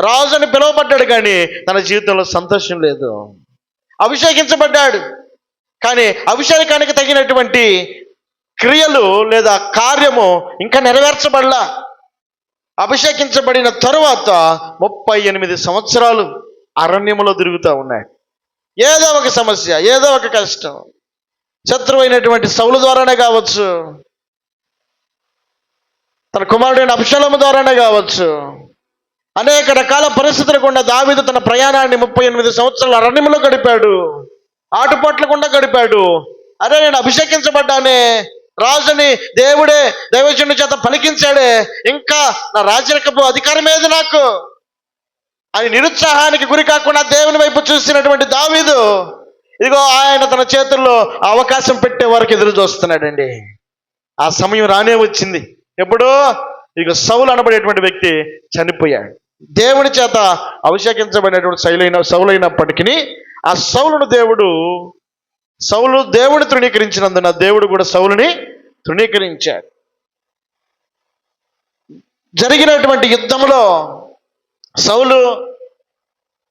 రాజు అని పిలువబడ్డాడు కానీ తన జీవితంలో సంతోషం లేదు. అభిషేకించబడ్డాడు. కానీ అభిషేకానికి తగినటువంటి క్రియలు లేదా కార్యము ఇంకా నెరవేర్చబడలా. అభిషేకించబడిన తరువాత ముప్పై ఎనిమిది సంవత్సరాలు అరణ్యములో తిరుగుతూ ఉన్నాయి. ఏదో ఒక సమస్య ఏదో ఒక కష్టం. శత్రువైనటువంటి సౌలు ద్వారానే కావచ్చు తన కుమారుడైన అభిషేలము ద్వారానే కావచ్చు అనేక రకాల పరిస్థితులు గుండా దావీదు తన ప్రయాణాన్ని ముప్పై ఎనిమిది సంవత్సరాల అరణ్యంలో గడిపాడు. ఆటుపోట్ల గుండా గడిపాడు. అరే నేను అభిషేకించబడ్డానే. రాజుని దేవుడే దైవజనుడి చేత పలికించాడే. ఇంకా నా రాజరికపు అధికారం ఏది నాకు? అని నిరుత్సాహానికి గురి కాకుండా దేవుని వైపు చూసినటువంటి దావీదు ఇదిగో ఆయన తన చేతుల్లో అవకాశం పెట్టే వరకు ఎదురు చూస్తున్నాడండి. ఆ సమయం రానే వచ్చింది. ఎప్పుడు ఇక సౌలు అనబడేటువంటి వ్యక్తి చనిపోయాడు. దేవుని చేత అభిషేకించబడినటువంటి శైలైన సౌలైనప్పటికీ ఆ సౌలును దేవుడు సౌలు దేవుని తృణీకరించినందున దేవుడు కూడా సౌలుని తృణీకరించాడు. జరిగినటువంటి యుద్ధంలో సౌలు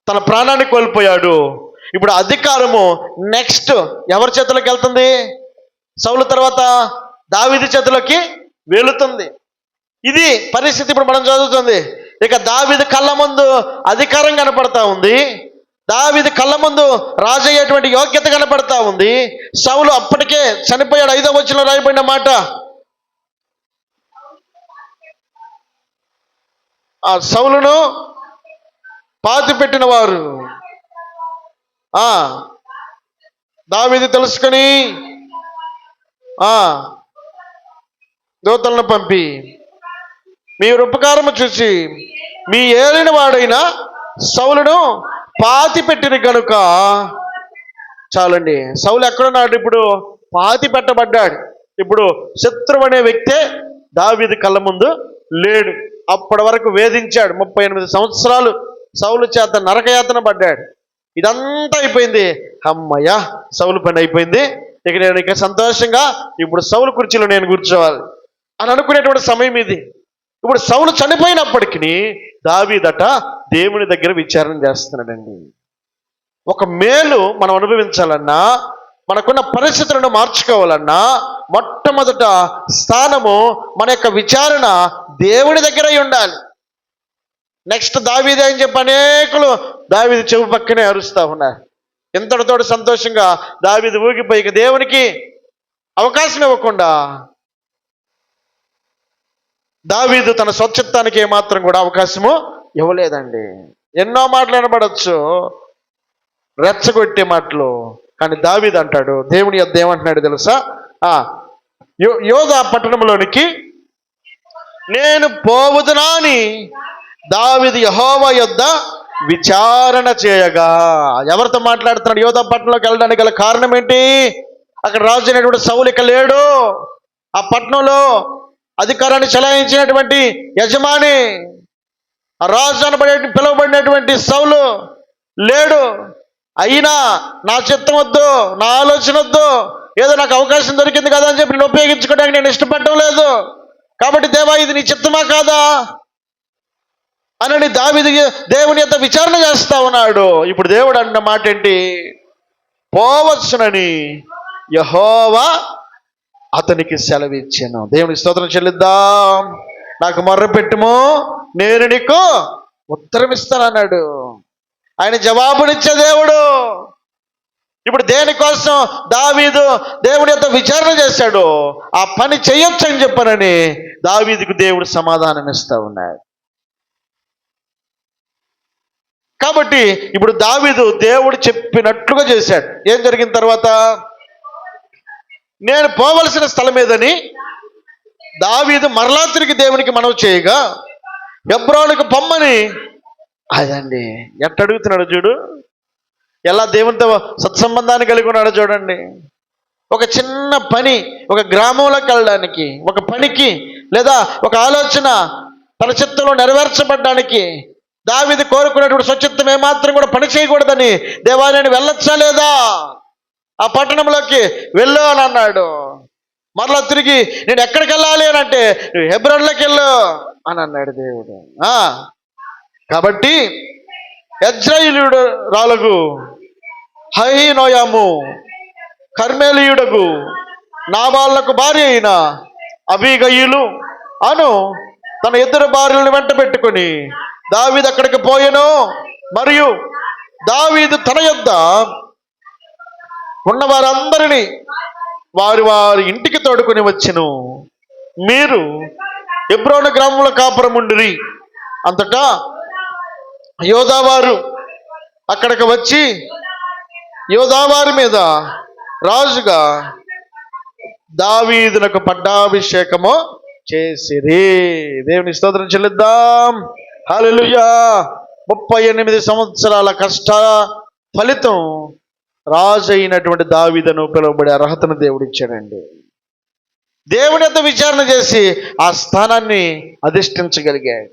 తన ప్రాణాన్ని కోల్పోయాడు. ఇప్పుడు అధికారము నెక్స్ట్ ఎవరి చేతిలోకి వెళ్తుంది? సౌలు తర్వాత దావిది చేతిలోకి వెళుతుంది ఇది పరిస్థితి ఇప్పుడు మనం చదువుతుంది. ఇక దావిది కళ్ళ ముందు అధికారం కనపడతా ఉంది. దావిది కళ్ళ ముందు రాజయ్యేటువంటి యోగ్యత కనపడతా ఉంది. సౌలు అప్పటికే చనిపోయాడు. ఐదో వచ్చిన రాయబడిన మాట. ఆ సౌలును పాతి పెట్టిన వారు. ఆ దావిది తెలుసుకొని ఆ దూతలను పంపి మీరు ఉపకారము చూసి మీ ఏలిన వాడైన సౌలును పాతి పెట్టిన కనుక చాలండి. సౌలు ఎక్కడున్నాడు ఇప్పుడు? పాతి పెట్టబడ్డాడు. ఇప్పుడు శత్రువు అనే వ్యక్తే దావీది కళ్ళ ముందు లేడు. అప్పటి వరకు వేధించాడు. ముప్పై ఎనిమిది సంవత్సరాలు సౌలు చేత నరకయాతన పడ్డాడు. ఇదంతా అయిపోయింది. అమ్మయ్య సౌలు పని అయిపోయింది. ఇక నేను ఇక సంతోషంగా ఇప్పుడు సౌలు కుర్చీలో నేను కూర్చోవాలి అని అనుకునేటువంటి సమయం ఇది. ఇప్పుడు సౌలు చనిపోయినప్పటికీ దావీదట దేవుని దగ్గర విచారణ చేస్తున్నాడండి. ఒక మేలు మనం అనుభవించాలన్నా మనకున్న పరిస్థితులను మార్చుకోవాలన్నా మొట్టమొదట స్థానము మన యొక్క విచారణ దేవుని దగ్గర అయి ఉండాలి. నెక్స్ట్ దావీది అని చెప్పి అనేకులు దావీది చెవు పక్కనే అరుస్తా ఉన్నారు. ఎంతటితోటి సంతోషంగా దావీది ఊగిపోయి దేవునికి అవకాశం ఇవ్వకుండా దావీదు తన స్వచ్ఛత్వానికి ఏమాత్రం కూడా అవకాశము ఇవ్వలేదండి. ఎన్నో మాటలు వినబడచ్చు. రెచ్చగొట్టే మాటలు. కానీ దావీదు అంటాడు దేవుని యొద్ ఏమంటున్నాడు తెలుసా? ఆ యో యోధా పట్టణంలోనికి నేను పోవుదునా అని దావిది యహోవ యొద్ద విచారణ చేయగా. ఎవరితో మాట్లాడుతున్నాడు? యోధా పట్టణంలోకి వెళ్ళడానికి గల కారణం ఏంటి? అక్కడ రాజు అయినటువంటి సౌలు లేడు. ఆ పట్టణంలో అధికారాన్ని చెలాయించినటువంటి యజమాని రాజు అనబడే పిలువబడినటువంటి సౌలు లేడు. అయినా నా చిత్తం వద్దు నా ఆలోచన వద్దు ఏదో నాకు అవకాశం దొరికింది కదా అని చెప్పి నేను ఉపయోగించుకోవడానికి నేను ఇష్టపడటం లేదు. కాబట్టి దేవా ఇది నీ చిత్తమా కాదా? అనని దావిది దేవుని యొక్క విచారణ చేస్తా ఉన్నాడు. ఇప్పుడు దేవుడు అన్న మాట ఏంటి పోవచ్చునని యహోవా అతనికి సెలవిచ్చాను. దేవుని స్తోత్రం చెల్లిద్దాం. నాకు మొర్ర పెట్టుము నేను నీకు ఉత్తరం ఇస్తానన్నాడు. ఆయన జవాబునిచ్చే దేవుడు. ఇప్పుడు దేనికోసం దావీదు దేవుడి యొక్క విచారణ చేశాడు ఆ పని చేయొచ్చు అని చెప్పానని దావీదుకు దేవుడు సమాధానం ఇస్తా ఉన్నాడు. కాబట్టి ఇప్పుడు దావీదు దేవుడు చెప్పినట్లుగా చేశాడు. ఏం జరిగిన తర్వాత? నేను పోవలసిన స్థలం ఏదని దావీదు మరలా తిరిగి దేవునికి మనవి చేయగా ఎబ్రోలకు పొమ్మని అదండి ఎట్ట అడుగుతున్నాడు చూడు. ఎలా దేవునితో సత్సంబంధాన్ని కలిగి ఉన్నాడో చూడండి. ఒక చిన్న పని ఒక గ్రామంలోకి వెళ్ళడానికి ఒక పనికి లేదా ఒక ఆలోచన తన చిత్తంలో నెరవేర్చబడ్డానికి దావిది కోరుకున్నటువంటి స్వచ్ఛత్వం ఏమాత్రం కూడా పని చేయకూడదని దేవాలయాన్ని వెళ్ళొచ్చా లేదా? ఆ పట్టణంలోకి వెళ్ళు అని అన్నాడు. మరలా తిరిగి నేను ఎక్కడికి వెళ్ళాలి అని అంటే నువ్వు హెబ్రోన్లోకి వెళ్ళు. అని అన్నాడు దేవుడు. ఆ, కాబట్టి ఎజ్రాయిలుడు రాలకు హై నోయాము కర్మేలియుడకు నాబాళ్ళకు భార్య అయిన అభిగయులు అను తన ఇద్దరు భార్యలను వెంట పెట్టుకుని దావీదు అక్కడికి పోయెను? మరియు దావీదు తన యొద్ద ఉన్న వారందరినీ వారి వారి ఇంటికి తోడుకొని వచ్చెను. మీరు ఎబ్రోన గ్రామంలో కాపురముండిరి అంతటా యోధావారు అక్కడికి వచ్చి యోధావారి మీద రాజుగా దావీదులకు పట్టాభిషేకము చేసిరి. దేవుని స్తోత్రం చెల్లిద్దాం. హల్లెలూయా. ముప్పై ఎనిమిది సంవత్సరాల కష్ట ఫలితం రాజు అయినటువంటి దావిదను పిలువబడే అర్హతను దేవుడిచ్చాడండి. దేవుని యొక్క విచారణ చేసి ఆ స్థానాన్ని అధిష్ఠించగలిగాడు.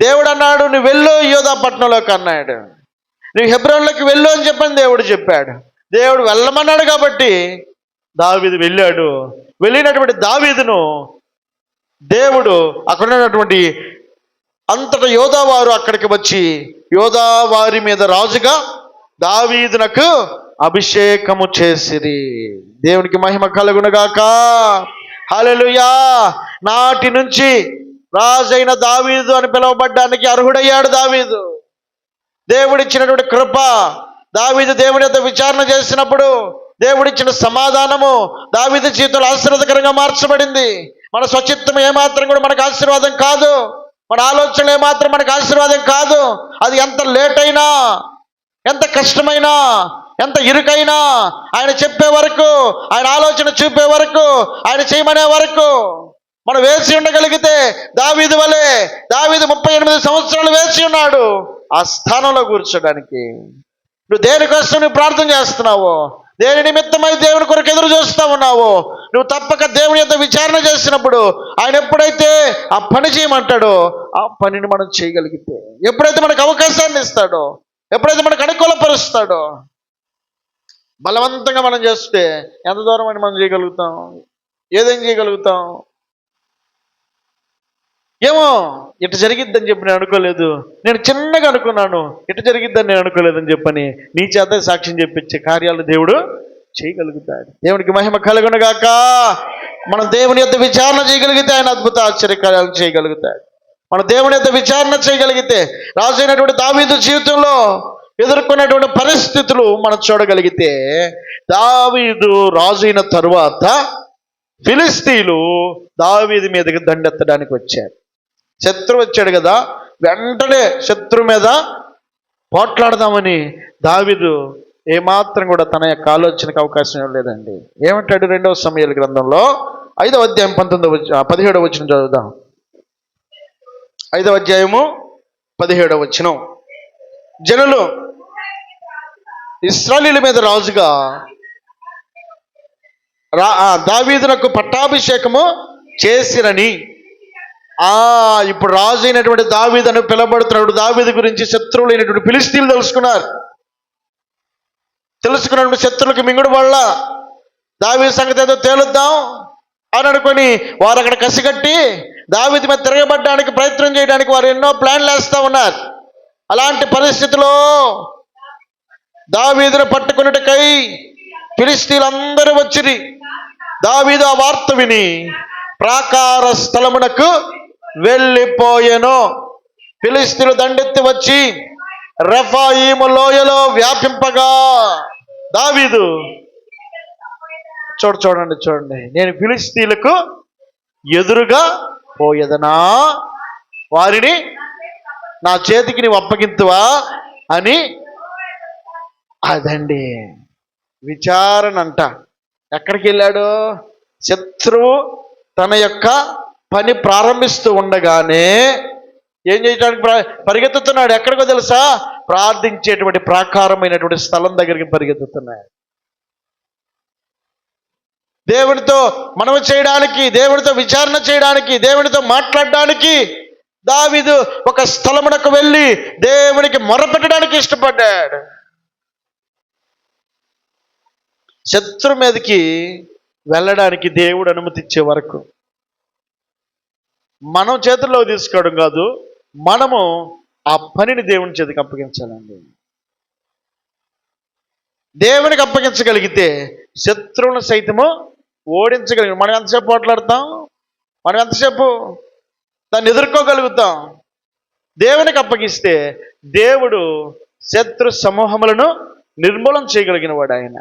దేవుడు అన్నాడు నువ్వు వెళ్ళు యోధా పట్టణంలోకి అన్నాడు. నువ్వు హెబ్రోన్లోకి వెళ్ళు అని చెప్పని దేవుడు చెప్పాడు. దేవుడు వెళ్ళమన్నాడు కాబట్టి దావీదు వెళ్ళాడు. వెళ్ళినటువంటి దావీదును దేవుడు అక్కడ ఉన్నటువంటి అంతటా యోధావారు అక్కడికి వచ్చి యోధావారి మీద రాజుగా దావీదునకు అభిషేకము చేసిరి. దేవునికి మహిమ కలుగునగాక. హల్లెలూయా. నాటి నుంచి రాజైన దావీదు అని పిలువబడ్డానికి అర్హుడయ్యాడు దావీదు. దేవుడిచ్చినటువంటి కృప దావీదు దేవుని యొక్క విచారణ చేసినప్పుడు దేవుడిచ్చిన సమాధానము దావీదు జీవితంలో ఆశీర్వాదకరంగా మార్చబడింది. మన స్వచిత్తం ఏమాత్రం కూడా మనకు ఆశీర్వాదం కాదు. మన ఆలోచనలు ఏమాత్రం మనకు ఆశీర్వాదం కాదు. అది ఎంత లేట్ అయినా ఎంత కష్టమైనా ఎంత ఇరుకైనా ఆయన చెప్పే వరకు ఆయన ఆలోచన చూపే వరకు ఆయన చేయమనే వరకు మనం వేసి ఉండగలిగితే దావీది వలె దావీది ముప్పై ఎనిమిది సంవత్సరాలు వేసి ఉన్నాడు. ఆ స్థానంలో కూర్చోడానికి. నువ్వు దేనికోసం నువ్వు ప్రార్థన చేస్తున్నావు దేని నిమిత్తమై దేవుని కొరకు ఎదురు చూస్తూ ఉన్నావు నువ్వు తప్పక దేవుని యొక్క విచారణ చేసినప్పుడు ఆయన ఎప్పుడైతే ఆ పని చేయమంటాడో ఆ పనిని మనం చేయగలిగితే ఎప్పుడైతే మనకు అవకాశాన్ని ఇస్తాడో ఎప్పుడైతే మనకు అనుకూలపరుస్తాడో బలవంతంగా మనం చేస్తే ఎంత దూరం అని మనం చేయగలుగుతాం? ఏదేం చేయగలుగుతాం? ఏమో ఇటు జరిగిద్దని చెప్పి నేను అనుకోలేదు. నేను చిన్నగా అనుకున్నాను. ఇటు జరిగిద్దని నేను అనుకోలేదని చెప్పని నీ చేత సాక్ష్యం చెప్పించే కార్యాలు దేవుడు చేయగలుగుతాడు. దేవునికి మహిమ కలుగునగాక. మనం దేవుని యొక్క విచారణ చేయగలిగితే ఆయన అద్భుత ఆశ్చర్య కార్యాలు చేయగలుగుతాడు. మన దేవుని యొక్క విచారణ చేయగలిగితే రాజైనటువంటి దావీదు జీవితంలో ఎదుర్కొన్నటువంటి పరిస్థితులు మనం చూడగలిగితే దావీదు రాజైన తరువాత ఫిలిస్తీన్లు దావీదు మీదకి దండెత్తడానికి వచ్చారు. శత్రు వచ్చాడు కదా వెంటనే శత్రు మీద పోట్లాడదామని దావీదు ఏమాత్రం కూడా తన యొక్క ఆలోచనకు అవకాశం ఇవ్వలేదండి. ఏమంటాడు రెండవ సమయాల గ్రంథంలో? ఐదవ అధ్యాయం పంతొమ్మిదవ వచ్చి పదిహేడవ వచ్చిన చదువుదాం. ఐదవ అధ్యాయము పదిహేడవ వచనం. జనులు ఇస్రాయలీల మీద రాజుగా రా దావీదునకు పట్టాభిషేకము చేసిరని. ఆ ఇప్పుడు రాజు అయినటువంటి దావీదను పిలబడుతున్నాడు దావీదు గురించి శత్రువులైనటువంటి ఫిలిస్తీన్లు తెలుసుకున్నారు. తెలుసుకున్నటువంటి శత్రువులకు మింగుడు వల్ల దావీదు సంగతి ఏదో తేలుద్దాం అని అనుకొని వారు అక్కడ కసిగట్టి దావీదు మీద తిరగబడడానికి ప్రయత్నం చేయడానికి వారు ఎన్నో ప్లాన్లు వేస్తూ ఉన్నారు. అలాంటి పరిస్థితిలో దావీదును పట్టుకున్నట్టుకై ఫిలిస్తీన్లందరూ వచ్చిరి. దావీదు ఆ వార్త విని ప్రాకార స్థలమునకు వెళ్ళిపోయెను. ఫిలిస్తీన్లు దండెత్తి వచ్చి రెఫాయిము లోయలో వ్యాపింపగా దావీదు చూడ చూడండి చూడండి. నేను ఫిలిస్తీన్లకు ఎదురుగా పోయేదనా? వారిని నా చేతికి నీవు అప్పగింతువా అని అదండి. విచారణ అంట. ఎక్కడికి వెళ్ళాడు? శత్రువు తన యొక్క పని ప్రారంభిస్తూ ఉండగానే ఏం చేయడానికి ప్ర- పరిగెత్తుతున్నాడు? ఎక్కడికో తెలుసా? ప్రార్థించేటువంటి ప్రాకారమైనటువంటి స్థలం దగ్గరికి పరిగెత్తుతున్నాడు. దేవునితో మనవి చేయడానికి దేవునితో విచారణ చేయడానికి దేవునితో మాట్లాడడానికి దావిదు ఒక స్థలమునకు వెళ్ళి దేవునికి మొరపెట్టడానికి ఇష్టపడ్డాడు. శత్రు మీదకి వెళ్ళడానికి దేవుడు అనుమతి ఇచ్చే వరకు మనం చేతుల్లో తీసుకోవడం కాదు మనము ఆ పనిని దేవుని చేతికి అప్పగించాలండి. దేవునికి అప్పగించగలిగితే శత్రువులను సైతము ఓడించగలిగిన మనం ఎంతసేపు పోట్లాడతాం? మనం ఎంతసేపు దాన్ని ఎదుర్కోగలుగుతాం? దేవునికి అప్పగిస్తే దేవుడు శత్రు సమూహములను నిర్మూలన చేయగలిగిన వాడు ఆయన.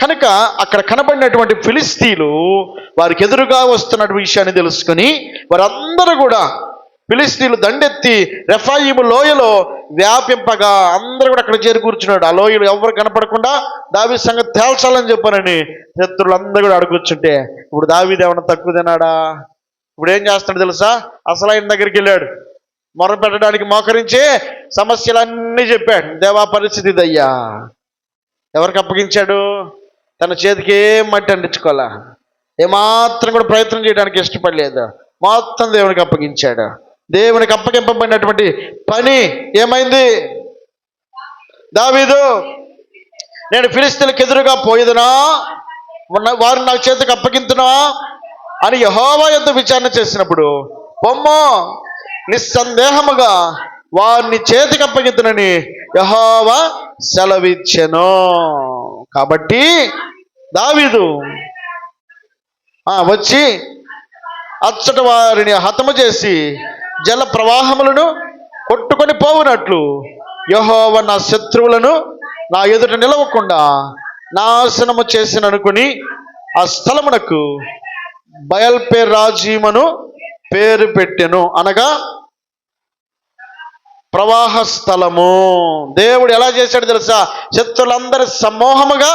కనుక అక్కడ కనబడినటువంటి ఫిలిస్తీన్లు వారికి ఎదురుగా వస్తున్నటువంటి విషయాన్ని తెలుసుకుని వారందరూ కూడా ఫిలిస్తీన్లు దండెత్తి రెఫాయిము లోయలో వ్యాపింపగా అందరూ కూడా అక్కడ చేరి కూర్చున్నాడు. ఆ లోయలు ఎవరు కనపడకుండా దావి సంగతి తేల్చాలని చెప్పారని శత్రులు అందరూ కూడా అడుగుచ్చుంటే ఇప్పుడు దావీది తక్కువ తినాడా ఇప్పుడు ఏం చేస్తాడు తెలుసా? అసలు ఆయన దగ్గరికి వెళ్ళాడు. మొర పెట్టడానికి మోకరించి సమస్యలన్నీ చెప్పాడు. దేవా పరిస్థితి ఇదయ్యా ఎవరికి అప్పగించాడు? తన చేతికి ఏం మట్టి అంటించుకోవాలా? ఏమాత్రం కూడా ప్రయత్నం చేయడానికి ఇష్టపడలేదు. మొత్తం దేవునికి అప్పగించాడు. దేవునికి అప్పగింపబడినటువంటి పని ఏమైంది? దావీదు నేను ఫిలిస్తీన్లకు ఎదురుగా పోయేదునా? ఉన్న వారిని నా చేతికి అప్పగింతునా అని యహోవా యొద్ద విచారణ చేసినప్పుడు బొమ్మో నిస్సందేహముగా వారిని చేతికి అప్పగింతునని యహోవా సెలవిచ్చెను. కాబట్టి దావీదు వచ్చి అచ్చట వారిని హతము చేసి జల ప్రవాహములను కొట్టుకొని పోవునట్లు. యహోవ నా శత్రువులను నా ఎదుట నిలవకుండా నాశనము చేసిన అనుకుని ఆ స్థలమునకు బయల్పే రాజీమను పేరు పెట్టెను. అనగా ప్రవాహ స్థలము. దేవుడు ఎలా చేశాడు తెలుసా? శత్రులందరి సమూహముగా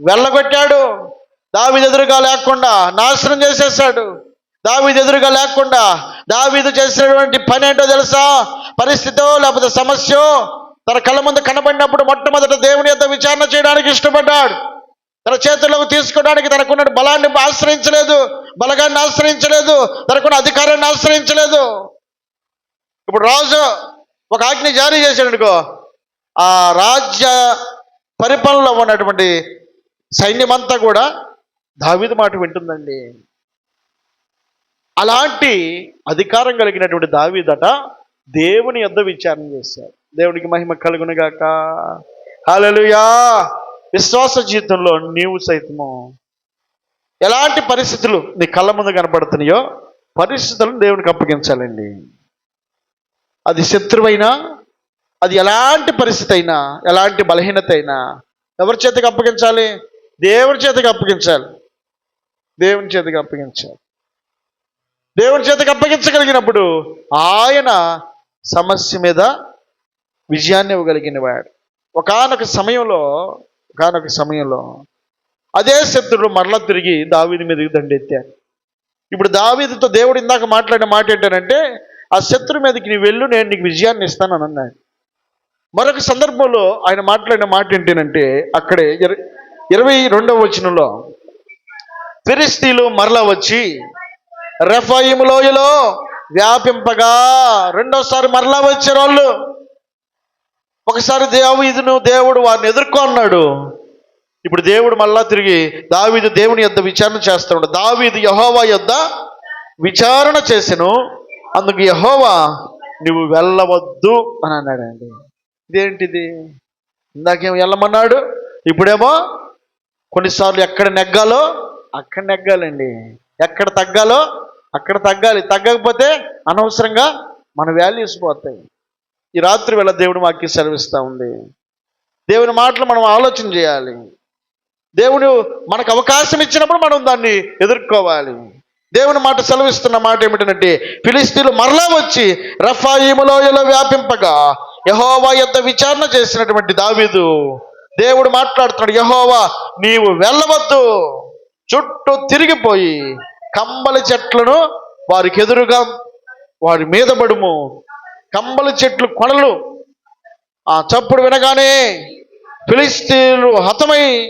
వెళ్ళగొట్టాడు. దావి ఎదురుగా లేకుండా నాశనం చేసేసాడు. దావీదు ఎదురుగా లేకుండా దావీదు చేసినటువంటి పని ఏంటో తెలుసా? పరిస్థితో లేకపోతే సమస్య తన కళ్ళ ముందు కనబడినప్పుడు మొట్టమొదట దేవుని యొక్క విచారణ చేయడానికి ఇష్టపడ్డాడు. తన చేతుల్లోకి తీసుకోవడానికి తనకున్న బలాన్ని ఆశ్రయించలేదు బలగాన్ని ఆశ్రయించలేదు తనకున్న అధికారాన్ని ఆశ్రయించలేదు. ఇప్పుడు రాజు ఒక ఆజ్ఞ జారీ చేశాడు అనుకో ఆ రాజ్య పరిపాలనలో ఉన్నటువంటి సైన్యమంతా కూడా దావీదు మాట వింటుందండి. అలాంటి అధికారం కలిగినటువంటి దావీదట దేవుని యొద్ద విచారణ చేశారు దేవునికి మహిమ కలుగునుగాక. హలలుయా విశ్వాస జీవితంలో నీవు సైతము ఎలాంటి పరిస్థితులు నీ కళ్ళ ముందు కనపడుతున్నాయో పరిస్థితులను దేవునికి అప్పగించాలండి. అది శత్రువైనా అది ఎలాంటి పరిస్థితి అయినా ఎలాంటి బలహీనత అయినా ఎవరి చేతికి అప్పగించాలి? దేవుని చేతికి అప్పగించాలి. దేవుని చేతికి అప్పగించాలి. దేవుని చేతికి అప్పగించగలిగినప్పుడు ఆయన సమస్య మీద విజయాన్ని ఇవ్వగలిగిన వాడు. ఒకానొక సమయంలో ఒకానొక సమయంలో అదే శత్రుడు మరలా తిరిగి దావీది మీదకి దండెత్తాడు ఇప్పుడు దావీదితో దేవుడు ఇందాక మాట్లాడిన మాట ఏంటంటే ఆ శత్రు మీదకి నీ వెళ్ళు నేను నీకు విజయాన్ని ఇస్తాను అని అన్నాడు. మరొక సందర్భంలో ఆయన మాట్లాడిన మాట ఏంటంటే అక్కడే ఇర- ఇరవై రెండవ వచనంలో ఫిరిస్తీలు మరలా వచ్చి రెఫాయిము లోయలో వ్యాపింపగా రెండోసారి మరలా వచ్చారు వాళ్ళు ఒకసారి దావీదును దేవుడు వారిని ఎదుర్కొన్నాడు ఇప్పుడు దేవుడు మళ్ళా తిరిగి దావీదు దేవుని యొద్ద విచారణ చేస్తున్నాడు దావీదు యహోవా యొద్ద విచారణ చేసెను. అందుకు యహోవా నువ్వు వెళ్ళవద్దు అని అన్నాడండి. ఇదేంటిది? ఇందాకేం వెళ్ళమన్నాడు ఇప్పుడేమో కొన్నిసార్లు ఎక్కడ నెగ్గాలో అక్కడ నెగ్గాలండి. ఎక్కడ తగ్గాలో అక్కడ తగ్గాలి. తగ్గకపోతే అనవసరంగా మన వాల్యూస్ పోతాయి. ఈ రాత్రి వేళ దేవుడు మాకు సెలవిస్తూ ఉంది. దేవుని మాటలు మనం ఆలోచన చేయాలి. దేవుడు మనకు అవకాశం ఇచ్చినప్పుడు మనం దాన్ని ఎదుర్కోవాలి. దేవుని మాట సెలవిస్తున్న మాట ఏమిటంటే ఫిలిస్తీన్లు మరలా వచ్చి రఫాయిములోయలో వ్యాపింపగా యహోవా యొక్క విచారణ చేసినటువంటి దావీదు దేవుడు మాట్లాడుతున్నాడు యహోవా నీవు వెళ్ళవద్దు. చుట్టూ తిరిగిపోయి కంబలి చెట్లను వారికి ఎదురుగా వారి మీద పడుము. కంబలి చెట్లు కొనలు. ఆ చప్పుడు వినగానే ఫిలిస్తీన్లు హతమై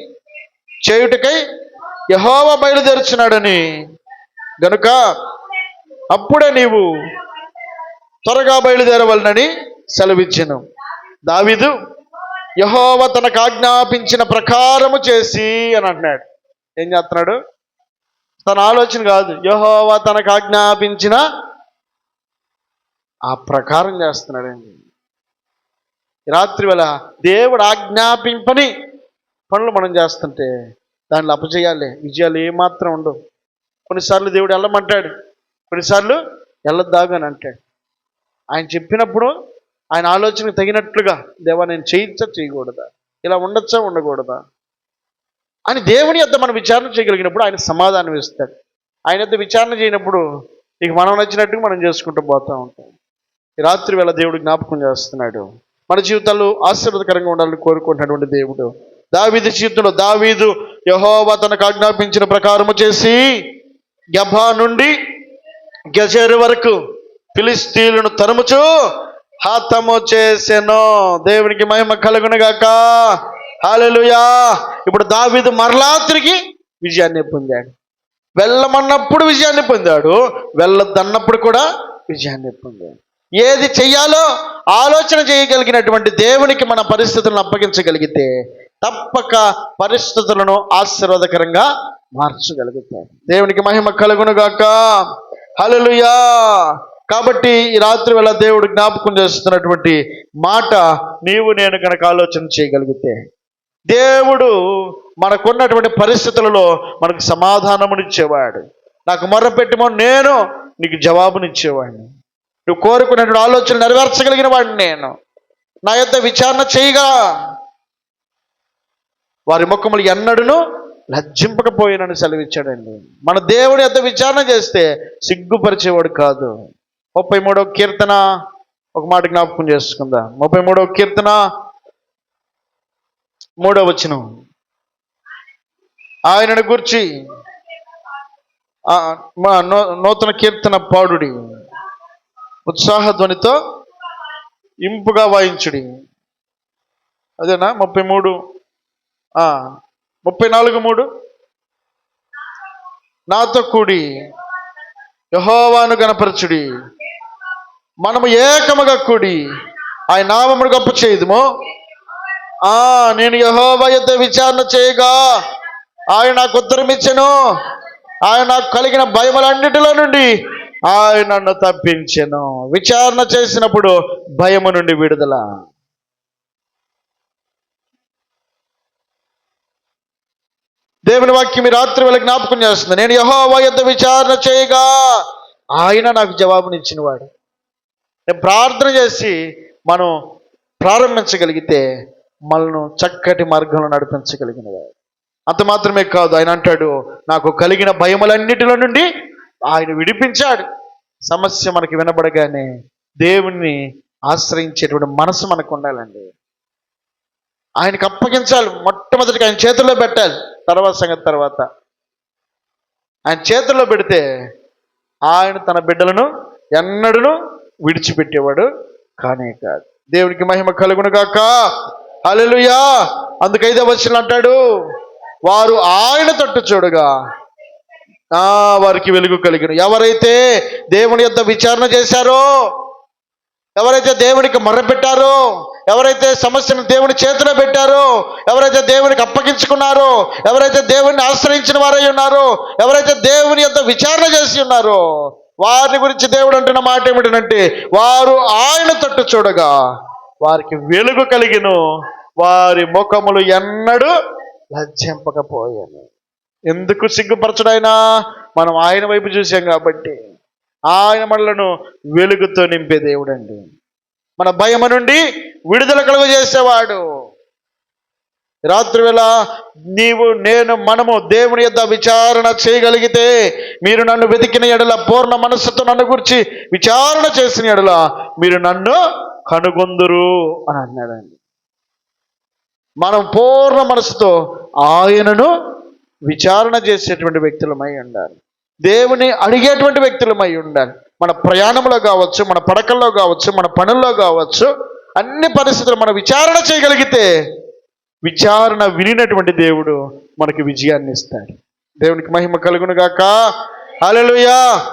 చేయుటకై యహోవ బయలుదేరుచున్నాడని. గనుక అప్పుడే నీవు త్వరగా బయలుదేరవలనని సెలవిచ్చాను. దావీదు యహోవ తనకు ఆజ్ఞాపించిన ప్రకారము చేసి అని అంటున్నాడు. ఏం చేస్తున్నాడు? తన ఆలోచన కాదు. యహోవా తనకు ఆజ్ఞాపించిన ఆ ప్రకారం చేస్తున్నాడండి రాత్రి వేళ దేవుడు ఆజ్ఞాపింపని పనులు మనం చేస్తుంటే దానిలో అపజయాలే విజయాలు ఏమాత్రం ఉండవు. కొన్నిసార్లు దేవుడు వెళ్ళమంటాడు. కొన్నిసార్లు వెళ్ళొద్దాగు అని అంటాడు. ఆయన చెప్పినప్పుడు ఆయన ఆలోచనకు తగినట్లుగా దేవా నేను చేయించా చేయకూడదా? ఇలా ఉండొచ్చా ఉండకూడదా? అని దేవుని యొద్ద మనం విచారణ చేయగలిగినప్పుడు ఆయన సమాధానం ఇస్తాడు. ఆయన యొద్ద విచారణ చేయనప్పుడు ఇక మనం నచ్చినట్టుగా మనం చేసుకుంటూ పోతూ ఉంటాం. రాత్రి వేళ దేవుడు జ్ఞాపకం చేస్తున్నాడు. మన జీవితాలు ఆశీర్వదకరంగా ఉండాలని కోరుకుంటున్నటువంటి దేవుడు. దావీదు జీవితంలో దావీదు యహోవా తనకు ఆజ్ఞాపించిన ప్రకారము చేసి గభా నుండి గజేరు వరకు ఫిలిస్తీన్లను తరుముచు హతము చేసెను. దేవునికి మహిమ కలుగునుగాక. హాలలుయా. ఇప్పుడు దావీదు మరలా తిరిగి విజయాన్ని పొందాడు. వెళ్ళమన్నప్పుడు విజయాన్ని పొందాడు. వెళ్ళొద్దన్నప్పుడు కూడా విజయాన్ని పొందాడు. ఏది చెయ్యాలో ఆలోచన చేయగలిగినటువంటి దేవునికి మన పరిస్థితులను అప్పగించగలిగితే తప్పక పరిస్థితులను ఆశీర్వాదకరంగా మార్చగలుగుతాడు. దేవునికి మహిమ కలుగునుగాక హలలుయా. కాబట్టి ఈ రాత్రి వేళ దేవుడు జ్ఞాపకం చేస్తున్నటువంటి మాట నీవు నేను కనుక ఆలోచన చేయగలిగితే దేవుడు మనకున్నటువంటి పరిస్థితులలో మనకు సమాధానమునిచ్చేవాడు. నాకు మొర్రపెట్టుమో నేను నీకు జవాబునిచ్చేవాడిని. నువ్వు కోరుకున్నటువంటి ఆలోచనలు నెరవేర్చగలిగిన వాడిని నేను. నా యొక్క విచారణ చేయగా వారి ముఖములు ఎన్నడూను లజ్జింపకపోయినని సెలవిచ్చాడండి. మన దేవుడి యొక్క విచారణ చేస్తే సిగ్గుపరిచేవాడు కాదు. ముప్పై మూడవ కీర్తన ఒక మాట జ్ఞాపకం చేసుకుందాం. ముప్పై మూడవ కీర్తన మూడవ వచనం. ఆయనను గుర్చి మా నూ- నూతన కీర్తన పాడుడి. ఉత్సాహ ధ్వనితో ఇంపుగా వాయించుడి. అదేనా? ముప్పై మూడు ఆ, ముప్పై నాలుగు మూడు. నాతో కూడి యహోవాను గణపరచుడి. మనము ఏకముగా కూడి ఆయన నామమును గొప్ప చేయదుము ఆ నేను యహోవా యుద్ధ విచారణ చేయగా ఆయన నాకు ఉత్తరం ఇచ్చను. ఆయన నాకు కలిగిన భయములన్నిటిలో నుండి ఆయన నన్ను తప్పించెను. విచారణ చేసినప్పుడు భయము నుండి విడుదల. దేవుని వాక్యం ఈ రాత్రి వేళ జ్ఞాపకం చేస్తుంది. నేను యహోవా యుద్ధ విచారణ చేయగా ఆయన నాకు జవాబునిచ్చినవాడు నేను ప్రార్థన చేసి మనం ప్రారంభించగలిగితే మనను చక్కటి మార్గంలో నడిపించగలిగిన వాడు. అంత మాత్రమే కాదు ఆయన అంటాడు నాకు కలిగిన భయములన్నిటిలో నుండి ఆయన విడిపించాడు. సమస్య మనకి వినబడగానే దేవుణ్ణి ఆశ్రయించేటువంటి మనసు మనకు ఉండాలండి. ఆయనకు అప్పగించాలి మొట్టమొదటిగా ఆయన చేతుల్లో పెట్టాలి తర్వాత సంగతి తర్వాత. ఆయన చేతుల్లో పెడితే ఆయన తన బిడ్డలను ఎన్నడూ విడిచిపెట్టేవాడు కానే కాదు. దేవునికి మహిమ కలుగును కాక అలెలుయా అందుకైతే వచ్చిన అంటాడు వారు ఆయన తట్టు చూడగా. ఆ వారికి వెలుగు కలిగిన. ఎవరైతే దేవుని యొక్క విచారణ చేశారో ఎవరైతే దేవునికి మొర్రపెట్టారో ఎవరైతే సమస్యను దేవుని చేతిలో పెట్టారో ఎవరైతే దేవునికి అప్పగించుకున్నారో ఎవరైతే దేవుని ఆశ్రయించిన వారై ఉన్నారో ఎవరైతే దేవుని యొక్క విచారణ చేసి ఉన్నారో వారి గురించి దేవుడు అంటున్న మాట ఏమిటంటే వారు ఆయన తట్టు చూడగా. వారికి వెలుగు కలిగిను. వారి ముఖములు ఎన్నడూ లజ్జింపకపోయాను. ఎందుకు సిగ్గుపరచడైనా? మనం ఆయన వైపు చూసాం కాబట్టి. ఆయన మనలను వెలుగుతో నింపే దేవుడండి. మన భయము నుండి విడుదల కలుగు చేసేవాడు రాత్రివేళ నీవు నేను మనము దేవుని యొక్క విచారణ చేయగలిగితే మీరు నన్ను వెతికిన ఎడల పూర్ణ మనస్సుతో నన్ను గురించి విచారణ చేసిన ఎడల మీరు నన్ను కనుగొందురు అని అన్నాడండి మనం పూర్ణ మనసుతో ఆయనను విచారణ చేసేటువంటి వ్యక్తులమై ఉండాలి. దేవుని అడిగేటువంటి వ్యక్తులమై ఉండాలి. మన ప్రయాణంలో కావచ్చు మన పడకల్లో కావచ్చు మన పనుల్లో కావచ్చు అన్ని పరిస్థితులు మనం విచారణ చేయగలిగితే విచారణ వినినటువంటి దేవుడు మనకి విజయాన్ని ఇస్తాడు. దేవునికి మహిమ కలుగును గాక హల్లెలూయా.